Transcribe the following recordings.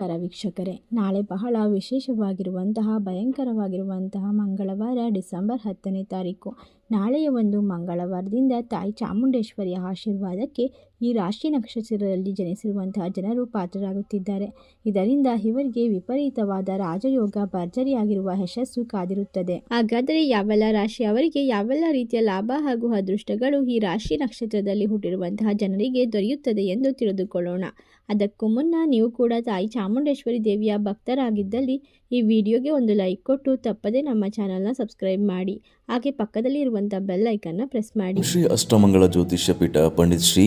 ನಮಸ್ಕಾರ ವೀಕ್ಷಕರೇ. ನಾಳೆ ಬಹಳ ವಿಶೇಷವಾಗಿರುವಂತಹ, ಭಯಂಕರವಾಗಿರುವಂತಹ ಮಂಗಳವಾರ, ಡಿಸೆಂಬರ್ ಹತ್ತನೇ ತಾರೀಕು. ನಾಳೆಯ ಒಂದು ಮಂಗಳವಾರದಿಂದ ತಾಯಿ ಚಾಮುಂಡೇಶ್ವರಿಯ ಆಶೀರ್ವಾದಕ್ಕೆ ಈ ರಾಶಿ ನಕ್ಷತ್ರದಲ್ಲಿ ಜನಿಸಿರುವಂತಹ ಜನರು ಪಾತ್ರರಾಗುತ್ತಿದ್ದಾರೆ. ಇದರಿಂದ ಇವರಿಗೆ ವಿಪರೀತವಾದ ರಾಜಯೋಗ, ಭರ್ಜರಿಯಾಗಿರುವ ಯಶಸ್ಸು ಕಾದಿರುತ್ತದೆ. ಹಾಗಾದರೆ ಯಾವೆಲ್ಲ ರಾಶಿ ಅವರಿಗೆ ಯಾವೆಲ್ಲ ರೀತಿಯ ಲಾಭ ಹಾಗೂ ಅದೃಷ್ಟಗಳು ಈ ರಾಶಿ ನಕ್ಷತ್ರದಲ್ಲಿ ಹುಟ್ಟಿರುವಂತಹ ಜನರಿಗೆ ದೊರೆಯುತ್ತದೆ ಎಂದು ತಿಳಿದುಕೊಳ್ಳೋಣ. ಅದಕ್ಕೂ ಮುನ್ನ ನೀವು ಕೂಡ ತಾಯಿ ಚಾಮುಂಡೇಶ್ವರಿ ದೇವಿಯ ಭಕ್ತರಾಗಿದ್ದಲ್ಲಿ ಈ ವಿಡಿಯೋಗೆ ಒಂದು ಲೈಕ್ ಕೊಟ್ಟು ತಪ್ಪದೇ ನಮ್ಮ ಚಾನಲ್ನ ಸಬ್ಸ್ಕ್ರೈಬ್ ಮಾಡಿ. ಹಾಗೆ ಪಕ್ಕದಲ್ಲಿ ಇರುವಂತಹ ಬೆಲ್ ಐಕನ್ನ ಪ್ರೆಸ್ ಮಾಡಿ. ಶ್ರೀ ಅಷ್ಟಮಂಗಳ ಜ್ಯೋತಿಷ್ಯ ಪೀಠ ಪಂಡಿತ್ ಶ್ರೀ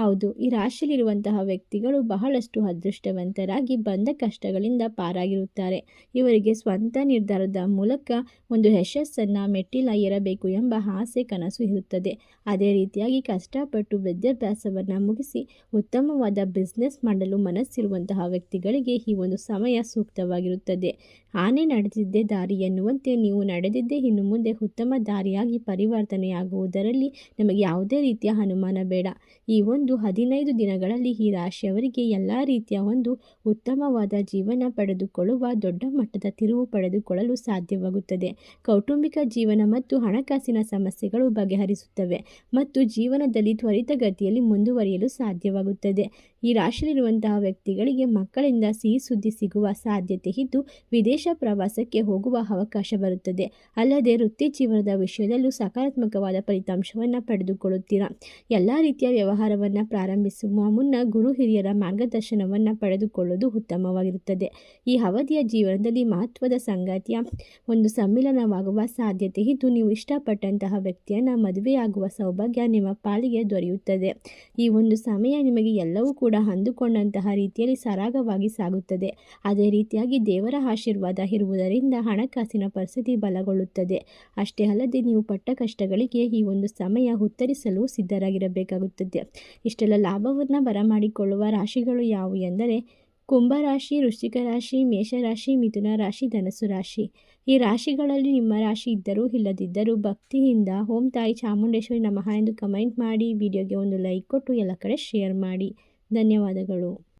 ಹೌದು, ಈ ರಾಶಿಯಲ್ಲಿರುವಂತಹ ವ್ಯಕ್ತಿಗಳು ಬಹಳಷ್ಟು ಅದೃಷ್ಟವಂತರಾಗಿ ಬಂದ ಕಷ್ಟಗಳಿಂದ ಪಾರಾಗಿರುತ್ತಾರೆ. ಇವರಿಗೆ ಸ್ವಂತ ನಿರ್ಧಾರದ ಮೂಲಕ ಒಂದು ಯಶಸ್ಸನ್ನು ಮೆಟ್ಟಿಲ ಏರಬೇಕು ಎಂಬ ಆಸೆ ಕನಸು ಇರುತ್ತದೆ. ಅದೇ ರೀತಿಯಾಗಿ ಕಷ್ಟಪಟ್ಟು ವಿದ್ಯಾಭ್ಯಾಸವನ್ನು ಮುಗಿಸಿ ಉತ್ತಮವಾದ ಬಿಸ್ನೆಸ್ ಮಾಡಲು ಮನಸ್ಸಿರುವಂತಹ ವ್ಯಕ್ತಿಗಳಿಗೆ ಈ ಒಂದು ಸಮಯ ಸೂಕ್ತವಾಗಿರುತ್ತದೆ. ಆನೆ ನಡೆದಿದ್ದೇ ದಾರಿ ಎನ್ನುವಂತೆ ನೀವು ನಡೆದಿದ್ದೇ ಇನ್ನು ಮುಂದೆ ಉತ್ತಮ ದಾರಿಯಾಗಿ ಪರಿವರ್ತನೆಯಾಗುವುದರಲ್ಲಿ ನಮಗೆ ಯಾವುದೇ ರೀತಿಯ ಅನುಮಾನ ಬೇಡ. ಈ ಒಂದು ಹದಿನೈದು ದಿನಗಳಲ್ಲಿ ಈ ರಾಶಿಯವರಿಗೆ ಎಲ್ಲ ರೀತಿಯ ಒಂದು ಉತ್ತಮವಾದ ಜೀವನ ಪಡೆದುಕೊಳ್ಳುವ ದೊಡ್ಡ ಮಟ್ಟದ ತಿರುವು ಪಡೆದುಕೊಳ್ಳಲು ಸಾಧ್ಯವಾಗುತ್ತದೆ. ಕೌಟುಂಬಿಕ ಜೀವನ ಮತ್ತು ಹಣಕಾಸಿನ ಸಮಸ್ಯೆಗಳು ಬಗೆಹರಿಸುತ್ತವೆ ಮತ್ತು ಜೀವನದಲ್ಲಿ ತ್ವರಿತಗತಿಯಲ್ಲಿ ಮುಂದುವರಿಯಲು ಸಾಧ್ಯವಾಗುತ್ತದೆ. ಈ ರಾಶಿಯಲ್ಲಿರುವಂತಹ ವ್ಯಕ್ತಿಗಳಿಗೆ ಮಕ್ಕಳಿಂದ ಸಿಹಿ ಸುದ್ದಿ ಸಿಗುವ ಸಾಧ್ಯತೆ ಇದ್ದು, ವಿದೇಶ ಪ್ರವಾಸಕ್ಕೆ ಹೋಗುವ ಅವಕಾಶ ಬರುತ್ತದೆ. ಅಲ್ಲದೆ ವೃತ್ತಿ ಜೀವನದ ವಿಷಯದಲ್ಲೂ ಸಕಾರಾತ್ಮಕವಾದ ಫಲಿತಾಂಶವನ್ನು ಪಡೆದುಕೊಳ್ಳುತ್ತೀರಾ? ಎಲ್ಲ ರೀತಿಯ ವ್ಯವಹಾರವನ್ನು ಪ್ರಾರಂಭಿಸುವ ಮುನ್ನ ಗುರು ಹಿರಿಯರ ಮಾರ್ಗದರ್ಶನವನ್ನು ಪಡೆದುಕೊಳ್ಳುವುದು ಉತ್ತಮವಾಗಿರುತ್ತದೆ. ಈ ಅವಧಿಯ ಜೀವನದಲ್ಲಿ ಮಹತ್ವದ ಸಂಗತಿಯ ಒಂದು ಸಮ್ಮಿಲನವಾಗುವ ಸಾಧ್ಯತೆ ಇದ್ದು, ನೀವು ಇಷ್ಟಪಟ್ಟಂತಹ ವ್ಯಕ್ತಿಯನ್ನು ಮದುವೆಯಾಗುವ ಸೌಭಾಗ್ಯ ನಿಮ್ಮ ಪಾಲಿಗೆ ದೊರೆಯುತ್ತದೆ. ಈ ಒಂದು ಸಮಯ ನಿಮಗೆ ಎಲ್ಲವೂ ಕೂಡ ಅಂದುಕೊಂಡಂತಹ ರೀತಿಯಲ್ಲಿ ಸರಾಗವಾಗಿ ಸಾಗುತ್ತದೆ. ಅದೇ ರೀತಿಯಾಗಿ ದೇವರ ಆಶೀರ್ವಾದ ಇರುವುದರಿಂದ ಹಣಕಾಸಿನ ಪರಿಸ್ಥಿತಿ ಬಲಗೊಳ್ಳುತ್ತದೆ. ಅಷ್ಟೇ ಅಲ್ಲದೆ, ನೀವು ಪಟ್ಟ ಕಷ್ಟಗಳಿಗೆ ಈ ಒಂದು ಸಮಯ ಉತ್ತರಿಸಲು ಸಿದ್ಧರಾಗಿರಬೇಕಾಗುತ್ತದೆ. ಇಷ್ಟೆಲ್ಲ ಲಾಭವನ್ನು ಬರಮಾಡಿಕೊಳ್ಳುವ ರಾಶಿಗಳು ಯಾವುವು ಎಂದರೆ ಕುಂಭರಾಶಿ ವೃಶ್ಚಿಕ ರಾಶಿ ಮೇಷರಾಶಿ ಮಿಥುನ ರಾಶಿ ಧನಸು ರಾಶಿ. ಈ ರಾಶಿಗಳಲ್ಲಿ ನಿಮ್ಮ ರಾಶಿ ಇದ್ದರೂ ಇಲ್ಲದಿದ್ದರೂ ಭಕ್ತಿಯಿಂದ ಓಂ ತಾಯಿ ಚಾಮುಂಡೇಶ್ವರಿ ನಮಃ ಎಂದು ಕಮೆಂಟ್ ಮಾಡಿ, ವಿಡಿಯೋಗೆ ಒಂದು ಲೈಕ್ ಕೊಟ್ಟು ಎಲ್ಲ ಕಡೆ ಶೇರ್ ಮಾಡಿ. ಧನ್ಯವಾದಗಳು.